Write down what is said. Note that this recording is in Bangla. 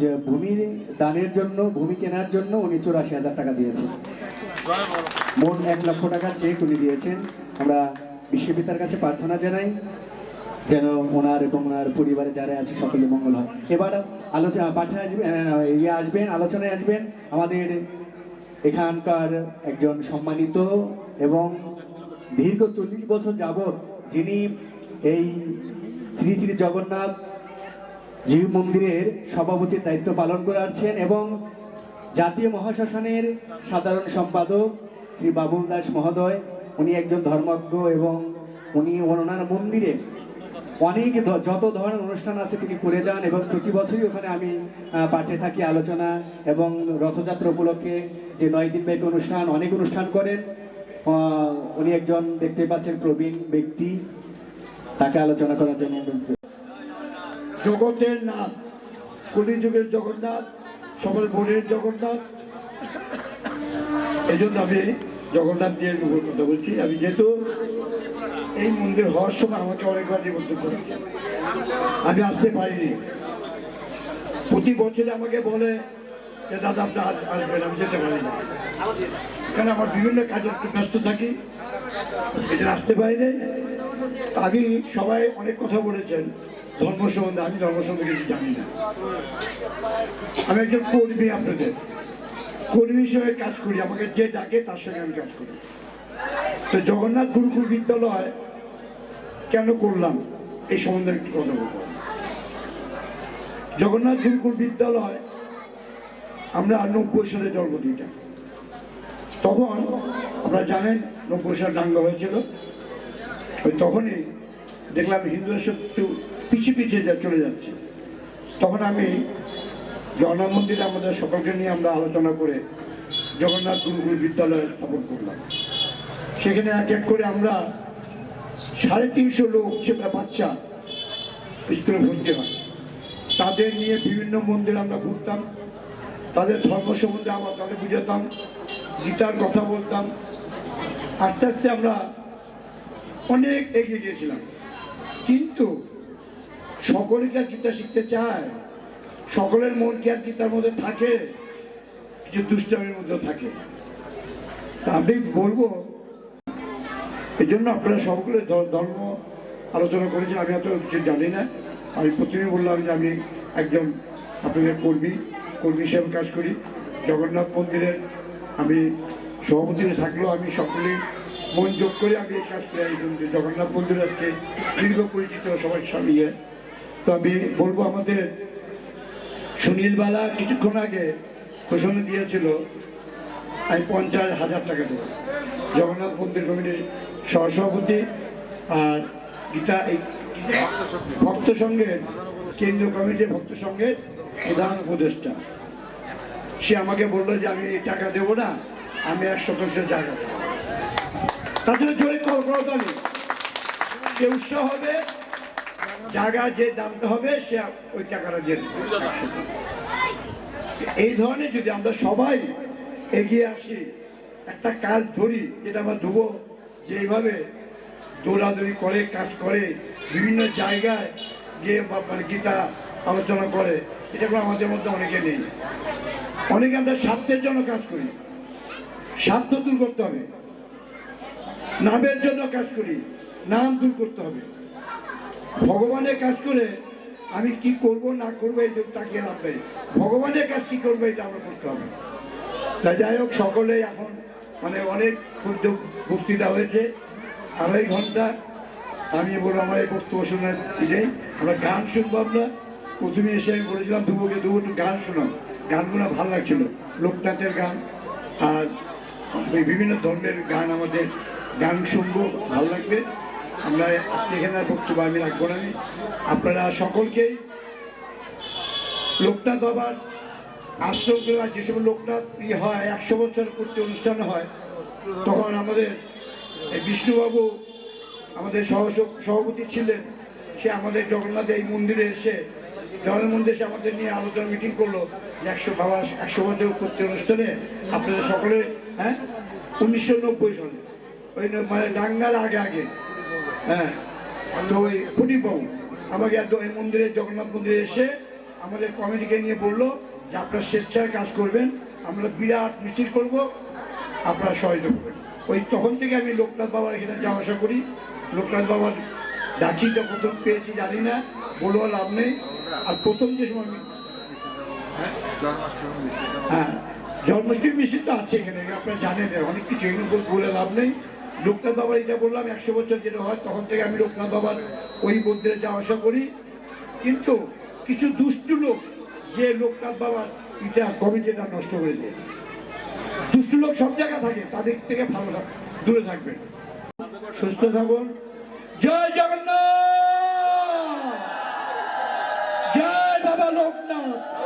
যে ভূমি দানের জন্য, ভূমি কেনার জন্য উনি চুরাশি হাজার টাকা দিয়েছেন। মোট এক লক্ষ টাকা চেক উনি দিয়েছেন। আমরা বিশ্ববিদ্যার কাছে প্রার্থনা জানাই, যেন ওনার এবং ওনার পরিবারে যারা আছে সকলে মঙ্গল হয়। এবার আলোচনা, পাঠে আসবেন ইয়ে আসবেন, আলোচনায় আসবেন। আমাদের এখানকার একজন সম্মানিত এবং দীর্ঘ চল্লিশ বছর যাবৎ যিনি এই শ্রী শ্রী জগন্নাথ জীব মন্দিরের সভাপতির দায়িত্ব পালন করে আসছেন এবং জাতীয় মহাশ্মশানের সাধারণ সম্পাদক শ্রী বাবুল দাস মহোদয়, উনি একজন ধর্মজ্ঞ এবং উনি ওনার মন্দিরে অনেক যত ধরনের অনুষ্ঠান আছে তিনি করে যান এবং প্রতি বছরই ওখানে আমি পাঠে থাকি আলোচনা এবং রথযাত্রা উপলক্ষে যে নয় দিন ব্যাপী অনুষ্ঠান, অনেক অনুষ্ঠান করেন উনি একজন দেখতে পাচ্ছেন প্রবীণ ব্যক্তি, তাকে আলোচনা করার জন্য। জগতের নাথ, কলিযুগের জগন্নাথ, সকল বোনের জগন্নাথ। এই জন্য আমি জগন্নাথ দিয়ে কথা বলছি। আমি যেহেতু এই মন্দির হওয়ার সময় আমাকে অনেকবার নিমন্ত্রণ করেছে। আমি আসতে পারিনি। প্রতি বছরে আমাকে বলে যে, দাদা, আপনি আসবেন, আমি যেতে পারি না কারণ আমার বিভিন্ন কাজে ব্যস্ত থাকি। আসতে পারিনি আমি সবাই অনেক কথা বলেছেন, ধর্ম সম্বন্ধে। আমি ধর্ম সম্বন্ধে কিছু জানি না। আমি একজন কর্মী আপনাদের। কর্মী হিসেবে কাজ করি, আমাকে যে ডাকে তার সঙ্গে আমি কাজ করি। তো জগন্নাথ গুরুকুল বিদ্যালয় কেন করলাম? এই সম্বন্ধে একটু কথা বলব। জগন্নাথ গুরুকুল বিদ্যালয়, আমরা নব্বই সালে জন্ম দিইটা তখন আপনারা জানেন নব্বই সাল দাঙ্গা হয়েছিল। ওই তখনই দেখলাম হিন্দুদের সব একটু পিছিয়ে পিছিয়ে যা চলে যাচ্ছে। তখন আমি জগন্নাথ মন্দিরে আমাদের সকলকে নিয়ে আমরা আলোচনা করে জগন্নাথ গুরুকুল বিদ্যালয় স্থাপন করলাম। সেখানে এক এক করে আমরা সাড়ে তিনশো লোক বাচ্চা স্কুলে ভর্তি হয়, তাদের নিয়ে বিভিন্ন মন্দির আমরা ঘুরতাম। তাদের ধর্ম সম্বন্ধে আমরা তাদের বুঝাতাম, গীতার কথা বলতাম। আস্তে আস্তে আমরা অনেক এগিয়ে গিয়েছিলাম। কিন্তু সকলে কি আর গীতা শিখতে চায়? সকলের মন কি আর গীতার মধ্যে থাকে? কিছু দুষ্টামের মধ্যে থাকে। আমি বলব এই জন্য আপনারা সকলে ধর্ম আলোচনা করেছেন, আমি এত কিছু জানি না। আমি প্রথমে বললাম যে আমি একজন আপনাদের কর্মী। কর্মী হিসেবে কাজ করি। জগন্নাথ মন্দিরের আমি সভাপতি থাকলেও আমি সকলেই মন যোগ করে আমি এই কাজ করি, এই জগন্নাথ মন্দির আজকে দীর্ঘ পরিচিত সবার সামিয়ে তো আমি বলব আমাদের সুনীল বালা কিছুক্ষণ আগে ঘোষণা দিয়েছিল, আমি পঞ্চাশ হাজার টাকা দেবো। জগন্নাথ মন্দির কমিটির সহসভাপতি আর গীতা এই ভক্ত সঙ্গে কেন্দ্রীয় কমিটির ভক্ত সঙ্গের প্রধান উপদেষ্টা। সে আমাকে বলল যে, আমি টাকা দেবো না, আমি এক শতাংশ জায়গা দেবো। তার জন্য জোরে করতালি সে উৎসাহ হবে, জায়গা যে দামটা হবে, সে ওই টাকাটা দিয়ে এই ধরনের যদি আমরা সবাই এগিয়ে আসি, একটা কাজ ধরি, যেটা আমরা দেবো যে এইভাবে দৌড়াদৌড়ি করে, কাজ করে, বিভিন্ন জায়গায় গিয়ে বা- মানে গীতা আলোচনা করে এটা আমাদের মধ্যে অনেকে নেই। অনেকে আমরা স্বার্থের জন্য কাজ করি। স্বার্থ দূর করতে হবে। নামের জন্য কাজ করি। নাম দূর করতে হবে। ভগবানের কাজ করে আমি কি করব, না করব, এই তাকিয়ে লাভ নেই। ভগবানের কাজ কি করব, এটা আমরা করতে হবে। তাই যাই হোক, সকলে এখন মানে অনেক ক্ষুদ্র বক্তৃতা হয়েছে। আড়াই ঘণ্টা। আমি বলব, আমার এই বক্তব্য শোনার আমরা গান শুনব আমরা। প্রথমে এসে আমি বলেছিলাম, দুবুকে দুবু একটু গান শোনাও গানগুলো ভালো লাগছিল। লোকনাথের গান আর বিভিন্ন ধরনের গান আমাদের গান শুনব, ভালো লাগবে। আমরা এখানে আর বক্তব্য আমি রাখব না। আপনারা সকলকেই লোকনাথ বাবার আশ্রম কিংবা যে সময় লোকনাথ ই হয়, একশো বছর পূর্তি অনুষ্ঠান হয়, তখন আমাদের বিষ্ণুবাবু আমাদের সহ সভাপতি ছিলেন। সে আমাদের জগন্নাথ এই মন্দিরে এসে মন্দিরে এসে আমাদের নিয়ে আলোচনা মিটিং করল যে একশো বাবা, একশো বছর পূর্তি অনুষ্ঠানে আপনাদের সকলে হ্যাঁ? উনিশশো নব্বই সালে। ওই মানে ডাঙ্গার আগে আগে হ্যাঁ? তো ওই ফটিকবাবু আমাকে এত এই মন্দিরে, জগন্নাথ মন্দিরে এসে আমাদের কমিটিকে নিয়ে বলল যে আপনারা স্বেচ্ছায় কাজ করবেন, আমরা বিরাট মিছিল করব, আপনারা সহযোগ করবেন। ওই তখন থেকে আমি লোকনাথ বাবার এখানে যাওয়া আসা করি। লোকনাথ বাবার ডাকিটা প্রথম পেয়েছি জানি না বলেও লাভ নেই। আর প্রথম যে সময় আমি জন্মাষ্টমী হ্যাঁ জন্মাষ্টমী মিছিল তো আছে এখানে আপনারা জানেন অনেক কিছু এগুলো বল- লাভ নেই। লোকনাথ বাবার এটা বললাম একশো বছর যেটা হয় তখন থেকে আমি লোকনাথ বাবার ওই মন্দিরে যাওয়া আসা করি। কিন্তু কিছু দুষ্টু লোক যে লোকনাথ বাবার এটা কমিটিটা নষ্ট করে দিয়েছে দুষ্টু লোক সব জায়গায় থাকে তাদের থেকে ভালো দূরে থাকবেন। সুস্থ থাকুন। জয় জগন্নাথ! জয় বাবা লোকনাথ